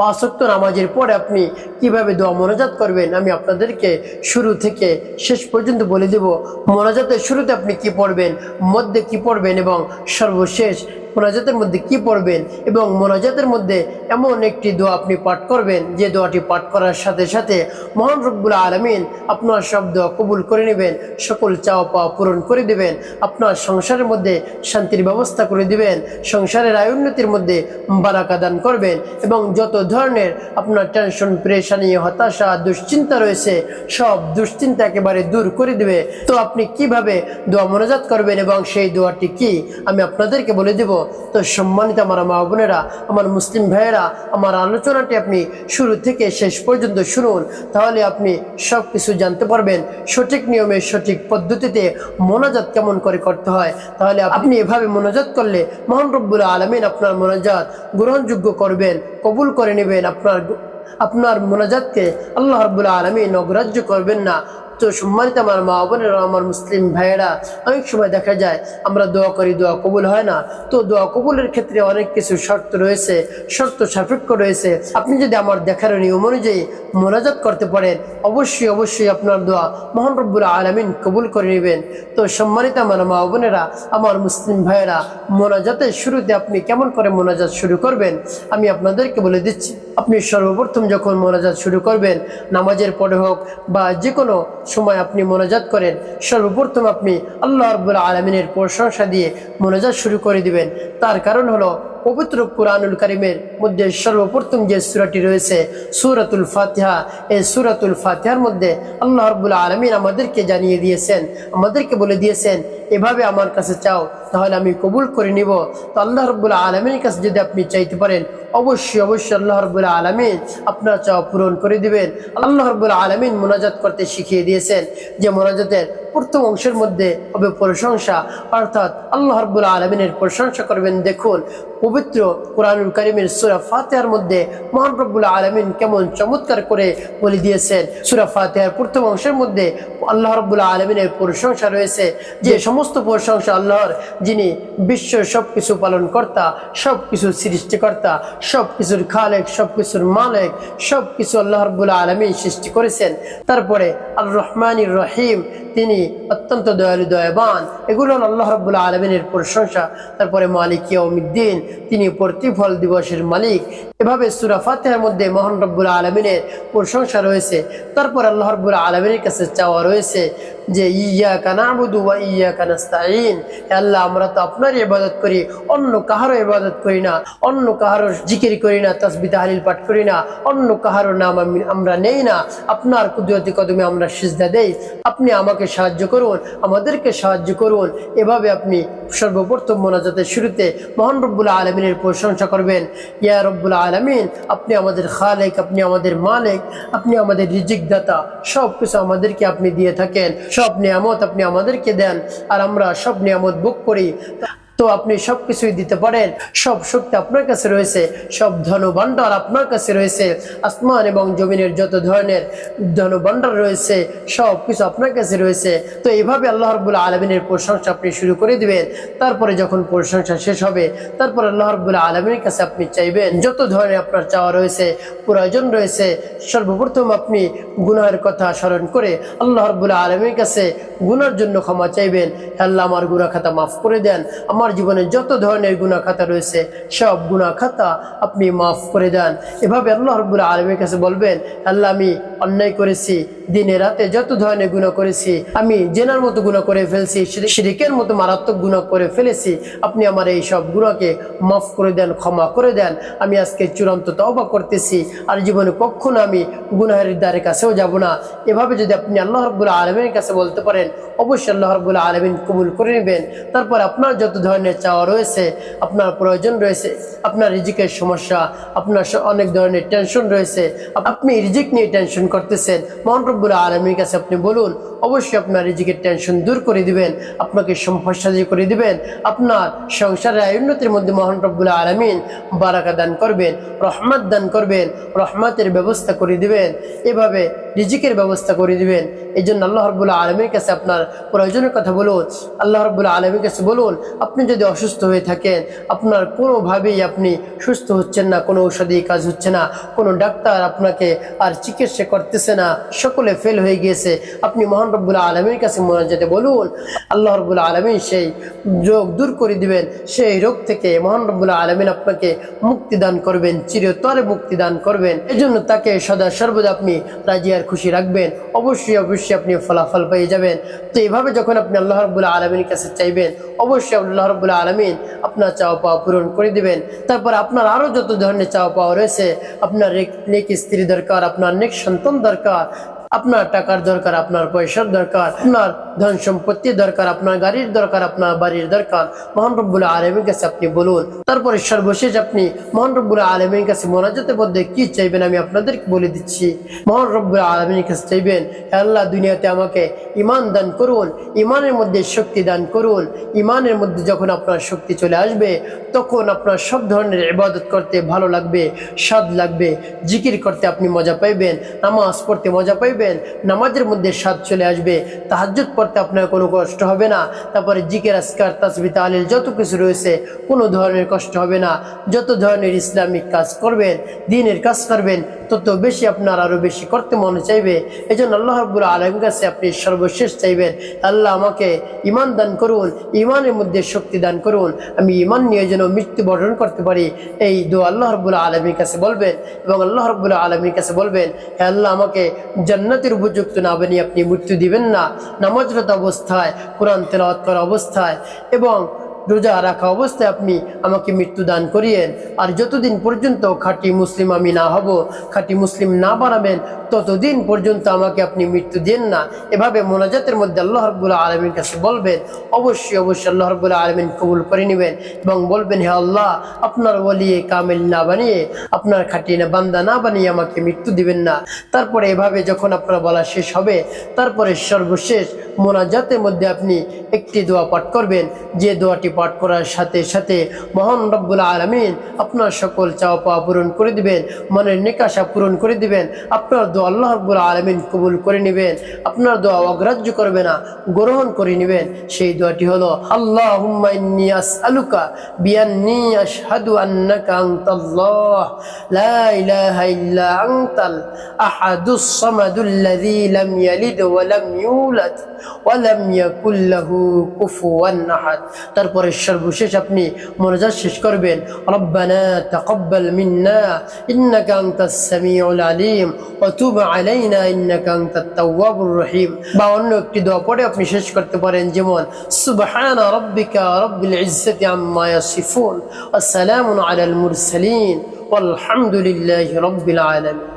পাঁচক্ত নামাজের পরে আপনি কীভাবে দোয়া মোনাজাত করবেন, আমি আপনাদেরকে শুরু থেকে শেষ পর্যন্ত বলে দেব। মোনাজাতের শুরুতে আপনি কি পড়বেন, মধ্যে কি পড়বেন এবং সর্বশেষ মোনাজাতের মধ্যে কি পড়বেন এবং মোনাজাতের মধ্যে এমন একটি দোয়া আপনি পাঠ করবেন, যে দোয়াটি পাঠ করার সাথে সাথে মহান রব্বুল আলমিন আপনার সব দোয়া কবুল করে নেবেন, সকল চাওয়া পাওয়া পূরণ করে দেবেন, আপনার সংসারের মধ্যে শান্তির ব্যবস্থা করে দিবেন, সংসারের আয় উন্নতির মধ্যে বারাকা দান করবেন এবং যত ধরনের আপনার টেনশন প্রেশানি হতাশা, দুশ্চিন্তা রয়েছে, সব দুশ্চিন্তা একেবারে দূর করে দেবে। তো আপনি কীভাবে দোয়া মনোজাত করবেন এবং সেই দোয়াটি কি? আমি আপনাদেরকে বলে দেব। তো সম্মানিত আমার মা বোনেরা আমার মুসলিম ভাইয়েরা আমার আলোচনাটি আপনি শুরু থেকে শেষ পর্যন্ত শুনুন তাহলে আপনি সব কিছু জানতে পারবেন সঠিক নিয়মে সঠিক পদ্ধতিতে মোনাজাত কেমন করে করতে হয়। তাহলে আপনি এভাবে মোনাজাত করলে মহান রব্বুল আলমিন আপনার মোনাজাত গ্রহণযোগ্য করবেন কবুল করে নেবেন আপনার আপনার মোনাজাতকে আল্লাহ রব্বুল আলমিন অগ্রাহ্য করবেন না। তো সম্মানিত আমার মা বোনেরা, আমার মুসলিম ভাইয়েরা, অনেক সময় দেখা যায় আমরা দোয়া করি, দোয়া কবুল হয় না। তো দোয়া কবুলের ক্ষেত্রে অনেক কিছু শর্ত রয়েছে, শর্ত সাপেক্ষ রয়েছে। আপনি যদি আমার দেখার নিয়ম অনুযায়ী মোনাজাত করতে পারেন, অবশ্যই অবশ্যই আপনার দোয়া মহান রব্বুল আলমিন কবুল করে নেবেন। তো সম্মানিত আমার মা বোনেরা, আমার মুসলিম ভাইয়েরা, মোনাজাতের শুরুতে আপনি কেমন করে মোনাজাত শুরু করবেন, আমি আপনাদেরকে বলে দিচ্ছি। আপনি সর্বপ্রথম যখন মোনাজাত শুরু করবেন, নামাজের পরে হোক বা যে কোনো সময় আপনি মোনাজাত করেন, সর্বপ্রথম আপনি আল্লাহ রব্বুল আলমিনের প্রশংসা দিয়ে মোনাজাত শুরু করে দিবেন। তার কারণ হলো পবিত্র কুরআনুল করিমের মধ্যে সর্বপ্রথম যে সুরাটি রয়েছে, সুরাতুল ফাতিহা, এই সুরাতুল ফাতিহার মধ্যে আল্লাহ রব্বুল আলমিন আমাদেরকে জানিয়ে দিয়েছেন, আমাদেরকে বলে দিয়েছেন এভাবে আমার কাছে চাও, তাহলে আমি কবুল করে নিব। তো আল্লাহ রব্বুল আলমীর কাছে যদি আপনি চাইতে পারেন, অবশ্যই অবশ্যই আল্লাহ রব্বুল আলমিন আপনার চাওয়া পূরণ করে দিবেন। আল্লাহ রব্বুল আলমিন মোনাজাত করতে শিখিয়ে দিয়েছেন যে মোনাজাতের প্রথম অংশের মধ্যে হবে প্রশংসা। অর্থাৎ আল্লাহ রব্বুল আলমিনের প্রশংসা করবেন, দেখুন, পবিত্র কোরআনুল করিমের সুরা ফাতেহার মধ্যে মহান রব্বুল আলমিন কেমন চমৎকার করে বলে দিয়েছেন। সুরা ফাতেহার প্রথম অংশের মধ্যে আল্লাহ রব্বুল আলমিনের প্রশংসা রয়েছে যে সমস্ত প্রশংসা আল্লাহর, যিনি বিশ্ব সব কিছু পালন কর্তা সব কিছু সৃষ্টিকর্তা সব কিছুর খালেক সব কিছুর মালেক সব কিছু আল্লাহ রব্বুল আলমিন সৃষ্টি করেছেন। তারপরে আল রহমানির রহিম, তিনি অত্যন্ত দয়ালু, দয়াবান। এগুলো আল্লাহ রব্বুল্লাহ আলমিনের প্রশংসা। তারপরে মালিক ইয়মিদ্দিন তিনি প্রতিফল দিবসের মালিক। এভাবে সুরা ফাতেহার মধ্যে মহান রব্বুল্লাহ আলমিনের প্রশংসা রয়েছে। তারপর আল্লাহ রব্বুল্লাহ আলমিনের কাছে চাওয়া রয়েছে যে ইয়া কানাবুদু ওয়া ইয়া কানাস্তাইন আল্লাহ, আমরা তো আপনারই ইবাদত করি, অন্য কাহারও ইবাদত করি না, অন্য কাহারও জিকির করি না তসবি তাহলিল পাঠ করি না, অন্য কাহারও নাম আমি, আমরা নেই না। আপনার কুদরতি কদমে আমরা সিজদা দেই। আপনি আমাকে সাহায্য করুন, আমাদেরকে সাহায্য করুন। এভাবে আপনি সর্বপ্রথম মোনাজাতের শুরুতে মহান রব্বুল আলমিনের প্রশংসা করবেন। ইয়া রব্বুল আলমিন, আপনি আমাদের খালেক, আপনি আমাদের মালিক, আপনি আমাদের রিজিক দাতা সব কিছু আমাদেরকে আপনি দিয়ে থাকেন। সব নিয়ামত আপনি আমাদেরকে দেন আর আমরা সব নিয়ামত বুক করি। তো আপনি সব কিছুই দিতে পারেন। সব শক্তি আপনার কাছে রয়েছে, সব ধন ভাণ্ডার আপনার কাছে রয়েছে, আসমান এবং জমিনের যত ধরনের ধন ভাণ্ডার রয়েছে সব কিছু আপনার কাছে রয়েছে। তো এইভাবে আল্লাহ রবুল্লা আলমিনের প্রশংসা আপনি শুরু করে দিবেন, তারপরে যখন প্রশংসা শেষ হবে, তারপর আল্লাহ রবুল্লা আলমিনের কাছে আপনি চাইবেন, যত ধরনের আপনার চাওয়া রয়েছে, প্রয়োজন রয়েছে, সর্বপ্রথম আপনি গুনাহের কথা স্মরণ করে আল্লাহ রবুল্লা আলমীর কাছে গুনার জন্য ক্ষমা চাইবেন। আল্লাহ, আমার গুনা খাতা মাফ করে দেন, আমার জীবনে যত ধরনের গুনা খাতা রয়েছে, সব গুনা খাতা আপনি মাফ করে দেন। এভাবে আল্লাহ রবুল্লা আলমীর কাছে বলবেন, আল্লাহ, আমি অন্যায় করেছি, দিনে রাতে যত ধরনের গুণা করেছি, আমি জেনার মতো গুণা করে ফেলছি শিরিকের মতো মারাত্মক গুণা করে ফেলেছি, আপনি আমার এই সব গুণাকে মাফ করে দেন, ক্ষমা করে দেন। আমি আজকে চূড়ান্ত তওবা করতেছি, আর জীবনে কখনো আমি গুনাহের দ্বারের কাছেও যাব না। এভাবে যদি আপনি আল্লাহ রব্বুল্লাহ আলমিনের কাছে বলতে পারেন, অবশ্যই আল্লাহ রব্বুল্লাহ আলমিন কবুল করে নেবেন। তারপর আপনার যত ধরনের চাওয়া রয়েছে, আপনার প্রয়োজন রয়েছে, আপনার রিজিকের সমস্যা, আপনার অনেক ধরনের টেনশন রয়েছে। আপনি রিজিক নিয়ে টেনশন করতেছেন। মহান রব্বুল আলমীর কাছে আপনি বলুন, অবশ্যই আপনার রিজিকের টেনশন দূর করে দিবেন, আপনাকে সম্পদ সাজিয়ে করে দিবেন, আপনার সংসারের আয় উন্নতির মধ্যে মহান রব্বুল আলমিন বারাকা দান করবেন, রহমত দান করবেন, রহমতের ব্যবস্থা করে দিবেন, এভাবে রিজিকের ব্যবস্থা করে দিবেন। এই জন্য আল্লাহ রবুল্লাহ আলমীর কাছে আপনার প্রয়োজনের কথা বলুন। আল্লাহ রবুল্লাহ আলমীর কাছে বলুন, আপনি যদি অসুস্থ হয়ে থাকেন, আপনার কোনোভাবেই আপনি সুস্থ হচ্ছেন না, কোনো ঔষধি কাজ হচ্ছে না, কোনো ডাক্তার আপনাকে আর চিকিৎসা করতেছে না, সকলে ফেল হয়ে গিয়েছে, আপনি মহান রব্বুল্লাহ আলমীর কাছে মনাজাতে বলুন, আল্লাহ রব্বুল্লাহ আলমী সেই রোগ দূর করে দিবেন, সেই রোগ থেকে মহান রব্বুল্লাহ আলমিন আপনাকে মুক্তি দান করবেন, চিরতরে মুক্তি দান করবেন। এজন্য তাকে সদা সর্বদা আপনি রাজি আর খুশি রাখবেন, অবশ্যই অবশ্যই আপনি ফলাফল পেয়ে যাবেন। তো এইভাবে যখন আপনি আল্লাহ রব্বুল্লাহ আলমীর কাছে চাইবেন অবশ্যই আল্লাহ রবুল্লা আলমিন আপনার চাওয়া পাওয়া পূরণ করে দিবেন। তারপর আপনার আরও যত ধরনের চাওয়া পাওয়া রয়েছে, আপনার নেক স্ত্রী দরকার, আপনার নেক সন্তান দরকার আপনার টাকার দরকার, আপনার পয়সার দরকার, আপনার ধন সম্পত্তির দরকার, আপনার গাড়ির দরকার, আপনার বাড়ির দরকার। মহান রব্বুল আলমীর কাছে আপনি বলুন, তারপরে সর্বশেষ আপনি মহান রব্বুল আলমীর কাছে মোনাজাতের মধ্যে কি চাইবেন আমি আপনাদেরকে বলে দিচ্ছি। মহান রব্বুল আলমীর কাছে চাইবেন আল্লাহ দুনিয়াতে আমাকে ইমান দান করুন ইমানের মধ্যে শক্তি দান করুন। ইমানের মধ্যে যখন আপনার শক্তি চলে আসবে তখন আপনার সব ধরনের ইবাদত করতে ভালো লাগবে, স্বাদ লাগবে, জিকির করতে আপনি মজা পাইবেন, নামাজ পড়তে মজা পাইবেন, নামাজের মধ্যে স্বাদ চলে আসবে, তাহাজ্জুদ পড়তে আপনার কোনো কষ্ট হবে না, তারপরে জিকের আসকার তাসবি তালিল যত কিছু রয়েছে, কোনো ধরনের কষ্ট হবে না। যত ধরনের ইসলামিক কাজ করবেন, দিনের কাজ করবেন, তত বেশি আপনার আরও বেশি করতে মনে চাইবে। এই জন্য আল্লাহ রব্বুল আলম কাছে আপনি সর্বশেষ চাইবেন, আল্লাহ আমাকে ইমান দান করুন ইমানের মধ্যে শক্তি দান করুন, আমি ইমান নিয়ে মৃত্যুবরণ করতে পারি, এই দো আল্লাহ রব্বুল্লাহ আলমীর কাছে বলবেন এবং আল্লাহ রব্বুল্লাহ আলমীর কাছে বলবেন, হে আল্লাহ আমাকে জান্নাতের উপযুক্ত না বানিয়ে আপনি মৃত্যু দিবেন না। নামাজরত অবস্থায়, কোরআন তেলাওয়াত করা অবস্থায় এবং রোজা রাখা অবস্থায় আপনি আমাকে মৃত্যু দান করিয়েন। আর যতদিন পর্যন্ত খাঁটি মুসলিম আমি না হব, খাঁটি মুসলিম না বানাবেন, ততদিন পর্যন্ত আমাকে আপনি মৃত্যু দেন না। এভাবে মোনাজাতের মধ্যে আল্লাহ রব্বুল্লাহ আলমীর কাছে বলবেন, অবশ্যই অবশ্যই আল্লাহ রব্বুল্লাহ আলমিন কবুল করে নেবেন এবং বলবেন, হে আল্লাহ, আপনার বলিয়ে কামেল না বানিয়ে, আপনার খাঁটি না বান্দা না বানিয়ে আমাকে মৃত্যু দিবেন না। তারপরে এভাবে যখন আপনার বলা শেষ হবে, তারপরে সর্বশেষ মোনাজাতের মধ্যে আপনি একটি দোয়া পাঠ করবেন। যে দোয়াটি পাঠ করার সাথে সাথে মহান রব্বুল আলমিন আপনার সকল চাওয়া পাওয়া পূরণ করে দিবেন, মনের নিকাশা পূরণ করে দিবেন, আপনার দোয়া আল্লাহ রব্বুল আলমিন কবুল করে নেবেন, আপনার দোয়া অগ্রাহ্য করবে না, গ্রহণ করে নেবেন। সেই দোয়াটি হলো আল্লাহ আহাদ। তারপরে সর্বশেষ আপনি মনোজাত শেষ করবেন রব্বানা তাকাব্বাল মিন্না ইন্নাকা আনতাস সামিউল আলিম ওয়া তুব আলাইনা ইন্নাকা আনতাত তাওয়াবুর রহিম বা অন্য একটি দোয়া পড়ে আপনি শেষ করতে পারেন যেমন সুবহানা রাব্বিকা রাব্বিল ইজ্জাতি আম্মা ইয়াসিফুন ওয়া সালামুন আলাল মুরসালিন والحمد لله رب العالمين